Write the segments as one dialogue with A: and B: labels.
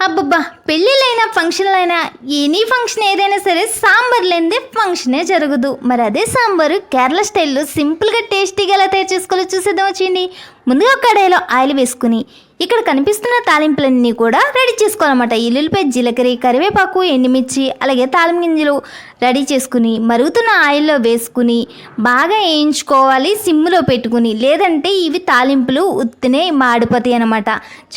A: అబ్బబ్బా పెళ్ళిళ్ళైనా ఫంక్షన్లైనా any function ఏదైనా సరే సాంబార్ లేనిదే ఫంక్షనే జరగదు. మరి అదే సాంబారు కేరళ స్టైల్లో సింపుల్గా టేస్టీగా ఎలా తయారు చేసుకోవాలో చూసేద్దాం వచ్చింది ముందుగా కడాయిలో ఆయిల్ వేసుకుని ఇక్కడ కనిపిస్తున్న తాలింపులన్నీ కూడా రెడీ చేసుకోవాలన్నమాట. ఎల్లుల్లిపాయ జీలకర్ర కరివేపాకు ఎండుమిర్చి అలాగే తాలిం గింజలు రెడీ చేసుకుని మరుగుతున్న ఆయిల్లో వేసుకుని బాగా వేయించుకోవాలి సిమ్లో పెట్టుకుని లేదంటే ఇవి తాలింపులు ఉత్తినే మాడిపోతాయి అనమాట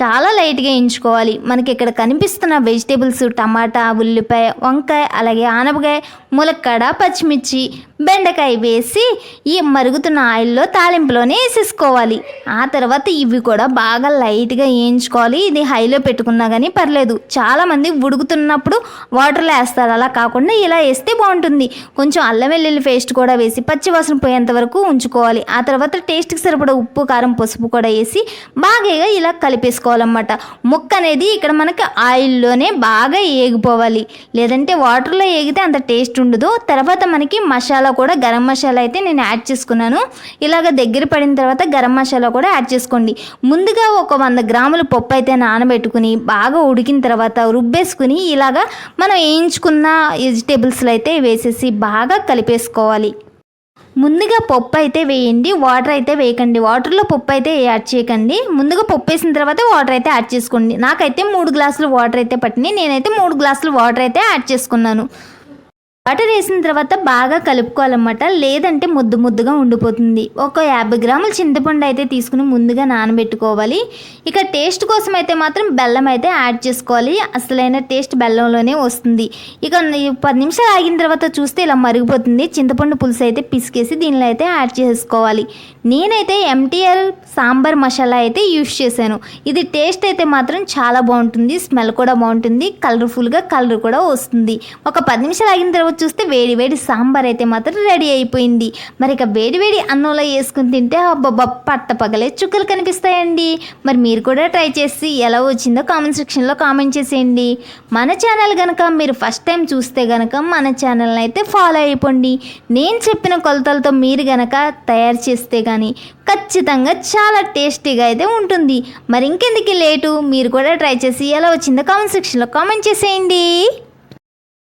A: చాలా లైట్గా వేయించుకోవాలి. మనకి ఇక్కడ కనిపిస్తున్న వెజిటేబుల్స్ టమాటా ఉల్లిపాయ వంకాయ అలాగే ఆనపకాయ ములక్కాడ పచ్చిమిర్చి బెండకాయ వేసి ఈ మరుగుతున్న ఆయిల్లో తాలింపులోనే వేసేసుకోవాలి. ఆ తర్వాత ఇవి కూడా బాగా లైట్గా వేయించుకోవాలి. ఇది హైలో పెట్టుకున్నా కానీ పర్లేదు. చాలామంది ఉడుకుతున్నప్పుడు వాటర్లో వేస్తారు. అలా కాకుండా ఇలా వేస్తే బాగుంటుంది. కొంచెం అల్లం వెల్లుల్లి పేస్ట్ కూడా వేసి పచ్చివాసన పోయేంత వరకు ఉంచుకోవాలి. ఆ తర్వాత టేస్ట్కి సరిపడా ఉప్పు కారం పసుపు కూడా వేసి బాగా ఇలా కలిపేసుకోవాలన్నమాట. ముక్క అనేది ఇక్కడ మనకి ఆయిల్లోనే బాగా ఏగిపోవాలి. లేదంటే వాటర్లో ఏగితే అంత టేస్ట్ ఉండదు. తర్వాత మనకి మసాలా కూడా గరం మసాలా అయితే నేను యాడ్ చేసుకున్నాను. ఇలాగ దగ్గర పడిన తర్వాత గరం మసాలా కూడా యాడ్ చేసుకోండి. ముందుగా ఒక వంద గ్రాముల పప్పు అయితే నానబెట్టుకుని బాగా ఉడికిన తర్వాత రుబ్బేసుకుని ఇలాగా మనం వేయించుకున్న వెజిటేబుల్స్లో అయితే వేసేసి బాగా కలిపేసుకోవాలి. ముందుగా పప్పు అయితే వేయండి. వాటర్ అయితే వేయకండి. వాటర్లో పప్పు అయితే యాడ్ చేయకండి. ముందుగా పప్పు వేసిన తర్వాత వాటర్ అయితే యాడ్ చేసుకోండి. నాకైతే మూడు గ్లాసులు వాటర్ అయితే పట్టినాయి. నేనైతే మూడు గ్లాసులు వాటర్ అయితే యాడ్ చేసుకున్నాను. వాటర్ వేసిన తర్వాత బాగా కలుపుకోవాలన్నమాట. లేదంటే ముద్దు ముద్దుగా ఉండిపోతుంది. ఒక యాభై గ్రాముల చింతపండు అయితే తీసుకుని ముందుగా నానబెట్టుకోవాలి. ఇక టేస్ట్ కోసం అయితే మాత్రం బెల్లం అయితే యాడ్ చేసుకోవాలి. అసలైన టేస్ట్ బెల్లంలోనే వస్తుంది. ఇక పది నిమిషాలు ఆగిన తర్వాత చూస్తే ఇలా మరిగిపోతుంది. చింతపండు పులుసు అయితే పిసికేసి దీనిలో అయితే యాడ్ చేసుకోవాలి. నేనైతే ఎంటీఆర్ సాంబార్ మసాలా అయితే యూస్ చేశాను. ఇది టేస్ట్ అయితే మాత్రం చాలా బాగుంటుంది స్మెల్ కూడా బాగుంటుంది కలర్ఫుల్గా కలర్ కూడా వస్తుంది. ఒక పది నిమిషాలు ఆగిన తర్వాత చూస్తే వేడి వేడి సాంబార్ అయితే మాత్రం రెడీ అయిపోయింది. మరి ఇక వేడి వేడి అన్నంలో వేసుకుని తింటే అబ్బబ్బా పట్ట పగలే చుక్కలు కనిపిస్తాయండి. మరి మీరు కూడా ట్రై చేసి ఎలా వచ్చిందో కామెంట్ సెక్షన్లో కామెంట్ చేసేయండి. మన ఛానల్ కనుక మీరు ఫస్ట్ టైం చూస్తే కనుక మన ఛానల్ని అయితే ఫాలో అయిపోండి. నేను చెప్పిన కొలతలతో మీరు గనక తయారు చేస్తే కానీ ఖచ్చితంగా చాలా టేస్టీగా అయితే ఉంటుంది. మరి ఇంకెందుకు లేటు? మీరు కూడా ట్రై చేసి ఎలా వచ్చిందో కామెంట్ సెక్షన్లో కామెంట్ చేసేయండి.